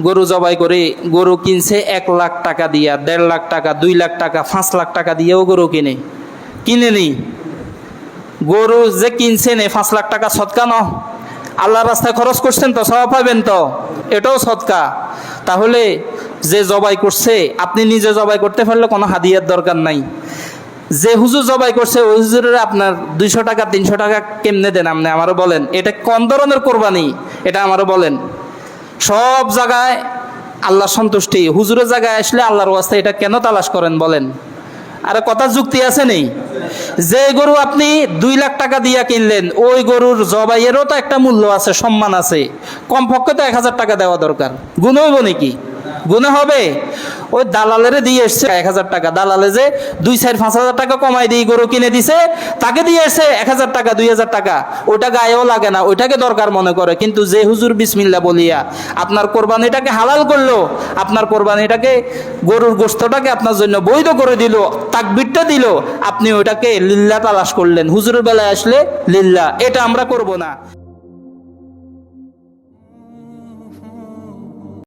গরু জবাই করে, গরু কিনছে এক লাখ টাকা দিয়া, দেড় লাখ টাকা, দুই লাখ টাকা, পাঁচ লাখ টাকা দিয়েও গরু কিনে। কিনে নি গরু যে কিনছেন এই পাঁচ লাখ টাকা সৎকা ন? আল্লাহ রাস্তায় খরচ করছেন তো সব পাবেন তো? এটাও সৎকা। তাহলে যে জবাই করছে, আপনি নিজে জবাই করতে পারলে কোনো হাদিয়ার দরকার নাই। যে হুজুর জবাই করছে, ওই হুজুরের আপনার দুইশো টাকা, তিনশো টাকা কেমনে দেন আপনি? আমারও বলেন। এটা কোন ধরনের কোরবানি? এটা আমারও বলেন। সব জায়গায় আল্লাহ সন্তুষ্টি। হুজুরের জায়গায় আসলে আল্লাহর ওয়াস্তা এটা কেন তালাশ করেন বলেন? আর কথা যুক্তি আছে নেই। যে গরু আপনি দুই লাখ টাকা দিয়া কিনলেন, ওই গরুর জবাইয়েরও তো একটা মূল্য আছে, সম্মান আছে। কমপক্ষে তো এক হাজার টাকা দেওয়া দরকার। গুণ হইব নাকি? গুণে হবে? ওই দালালের দিয়ে এসছে এক হাজার টাকা। দালালে যে দুই, চার, পাঁচ হাজার টাকা কমাই দিয়ে গরু কিনে দিছে, তাকে দিয়ে এসছে এক হাজার টাকা, দুই হাজার টাকা। ওইটা গায়েও লাগে না, ওইটাকে দরকার মনে করে। কিন্তু যে হুজুর বিসমিল্লা বলিয়া, আপনার কোরবানিটাকে হালাল করল, আপনার কোরবানিটাকে গরুর গোস্তটাকে আপনার জন্য বৈধ করে দিল, তাকবিরটা দিল, আপনি ওইটাকে লিল্লা তালাশ করলেন। হুজুরের বেলায় আসলে লিল্লা, এটা আমরা করব না।